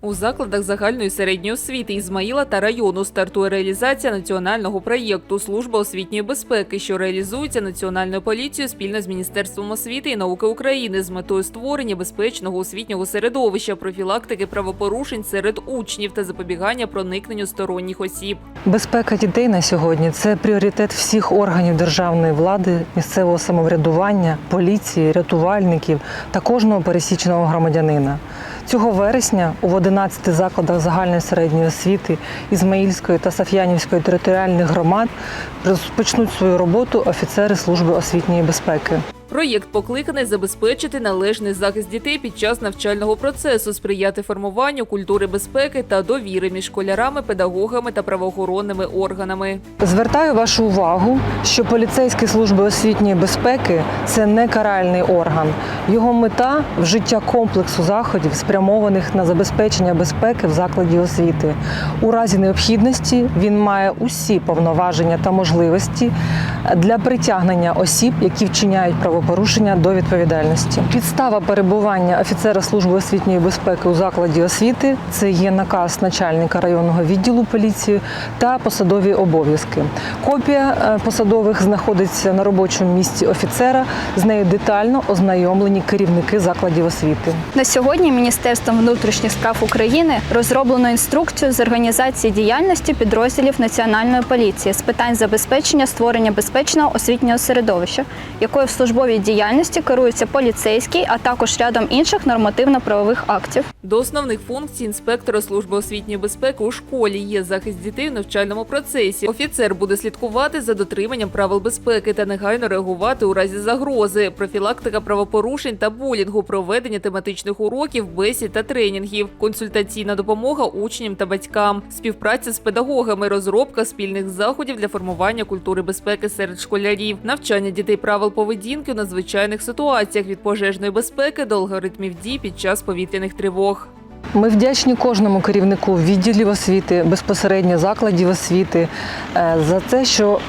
У закладах загальної середньої освіти Ізмаїла та району стартує реалізація національного проєкту Служба освітньої безпеки, що реалізується Національною поліцією спільно з Міністерством освіти і науки України з метою створення безпечного освітнього середовища, профілактики правопорушень серед учнів та запобігання проникненню сторонніх осіб. Безпека дітей на сьогодні це пріоритет всіх органів державної влади, місцевого самоврядування, поліції, рятувальників та кожного пересічного громадянина. Цього вересня у 11 закладах загальної середньої освіти Ізмаїльської та Саф'янівської територіальних громад розпочнуть свою роботу офіцери служби освітньої безпеки. Проєкт покликаний забезпечити належний захист дітей під час навчального процесу, сприяти формуванню культури безпеки та довіри між школярами, педагогами та правоохоронними органами. Звертаю вашу увагу, що поліцейські служби освітньої безпеки це не каральний орган. Його мета вжиття комплексу заходів, спрямованих на забезпечення безпеки в закладі освіти. У разі необхідності він має усі повноваження та можливості для притягнення осіб, які вчиняють правопорушення до відповідальності. Підстава перебування офіцера служби освітньої безпеки у закладі освіти це є наказ начальника районного відділу поліції та посадові обов'язки. Копія е, посадових знаходиться на робочому місці офіцера. З нею детально ознайомлені керівники закладів освіти. На сьогодні Міністерством внутрішніх справ України розроблено інструкцію з організації діяльності підрозділів Національної поліції з питань забезпечення створення безпечного освітнього середовища, якою в службовій діяльності керується поліцейський, а також рядом інших нормативно-правових актів. До основних функцій інспектора служби освітньої безпеки у школі є захист дітей в навчальному процесі. Офіцер буде слідкувати за дотриманням правил безпеки та негайно реагувати у разі загрози, профілактика правопорушень та булінгу, проведення тематичних уроків, бесід та тренінгів, консультаційна допомога учням та батькам, співпраця з педагогами, розробка спільних заходів для формування культури безпеки серед школярів, навчання дітей правил поведінки надзвичайних ситуаціях від пожежної безпеки до алгоритмів дій під час повітряних тривог. Ми вдячні кожному керівнику відділів освіти, безпосередньо закладів освіти е, за те, що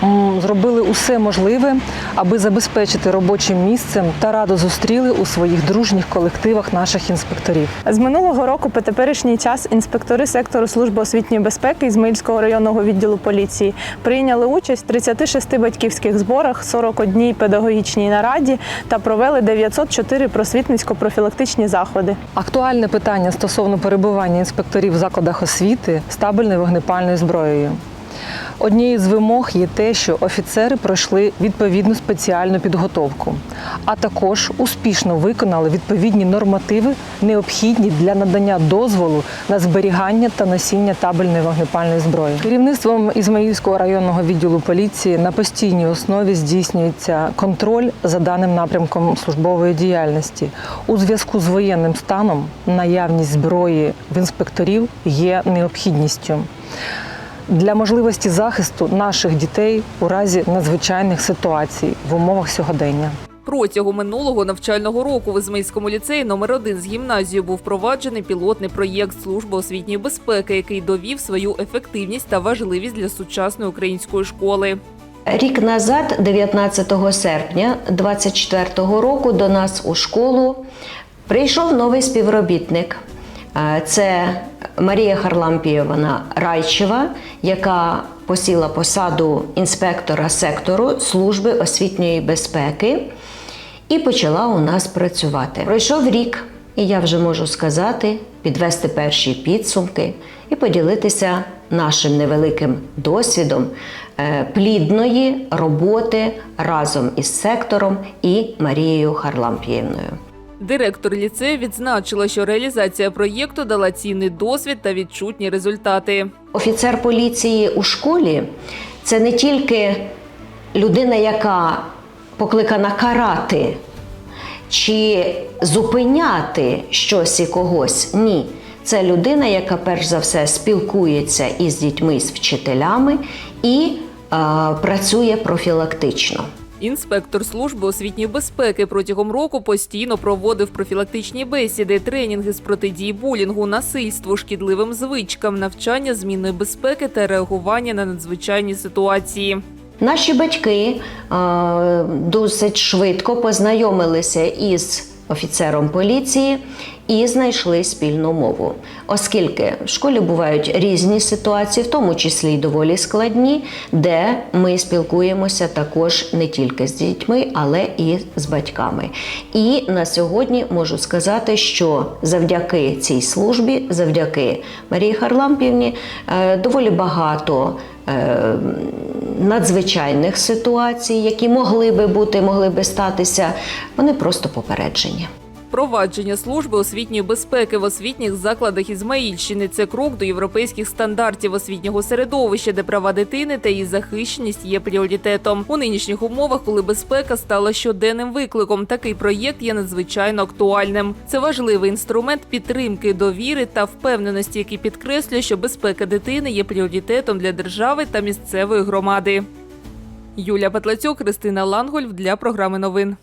зробили усе можливе, аби забезпечити робочим місцем та радо зустріли у своїх дружніх колективах наших інспекторів. З минулого року по теперішній час інспектори сектору служби освітньої безпеки Ізмаїльського районного відділу поліції прийняли участь в 36 батьківських зборах, 41 педагогічній нараді та провели 904 просвітницько-профілактичні заходи. Актуальне питання стосовно перебування інспекторів в закладах освіти стабельною вогнепальною зброєю. Однією з вимог є те, що офіцери пройшли відповідну спеціальну підготовку, а також успішно виконали відповідні нормативи, необхідні для надання дозволу на зберігання та носіння табельної вогнепальної зброї. Керівництвом Ізмаїльського районного відділу поліції на постійній основі здійснюється контроль за даним напрямком службової діяльності. У зв'язку з воєнним станом наявність зброї в інспекторів є необхідністю для можливості захисту наших дітей у разі надзвичайних ситуацій в умовах сьогодення. Протягом минулого навчального року в Ізмаїльському ліцеї номер 1 з гімназією був впроваджений пілотний проєкт Служби освітньої безпеки, який довів свою ефективність та важливість для сучасної української школи. Рік назад, 19 серпня 24 року, до нас у школу прийшов новий співробітник. Е, Це Марія Харлампієвна Райчева, яка посіла посаду інспектора сектору служби освітньої безпеки і почала у нас працювати. Пройшов рік, і я вже можу сказати, підвести перші підсумки і поділитися нашим невеликим досвідом е, плідної роботи разом із сектором і Марією Харлампіївною. Директор ліцею відзначила, що реалізація проєкту дала цінний досвід та відчутні результати. Офіцер поліції у школі це не тільки людина, яка покликана карати чи зупиняти щось і когось. Ні. Це людина, яка перш за все спілкується із дітьми, з вчителями і е, працює профілактично. Інспектор служби освітньої безпеки протягом року постійно проводив профілактичні бесіди, тренінги з протидії булінгу, насильству, шкідливим звичкам, навчання змінної безпеки та реагування на надзвичайні ситуації. Наші батьки е, досить швидко познайомилися із офіцером поліції і знайшли спільну мову, оскільки в школі бувають різні ситуації, в тому числі й доволі складні, де ми спілкуємося також не тільки з дітьми, але і з батьками. І на сьогодні можу сказати, що завдяки цій службі, завдяки Марії Харлампівні, е, доволі багато. е, Надзвичайних ситуацій, які могли би бути, могли би статися, вони просто попереджені. Впровадження служби освітньої безпеки в освітніх закладах Ізмаїльщини це крок до європейських стандартів освітнього середовища, де права дитини та її захищеність є пріоритетом. У нинішніх умовах, коли безпека стала щоденним викликом, такий проєкт є надзвичайно актуальним. Це важливий інструмент підтримки довіри та впевненості, який підкреслює, що безпека дитини є пріоритетом для держави та місцевої громади. Юлія Петлацюк, Христина Лангольф для програми новин.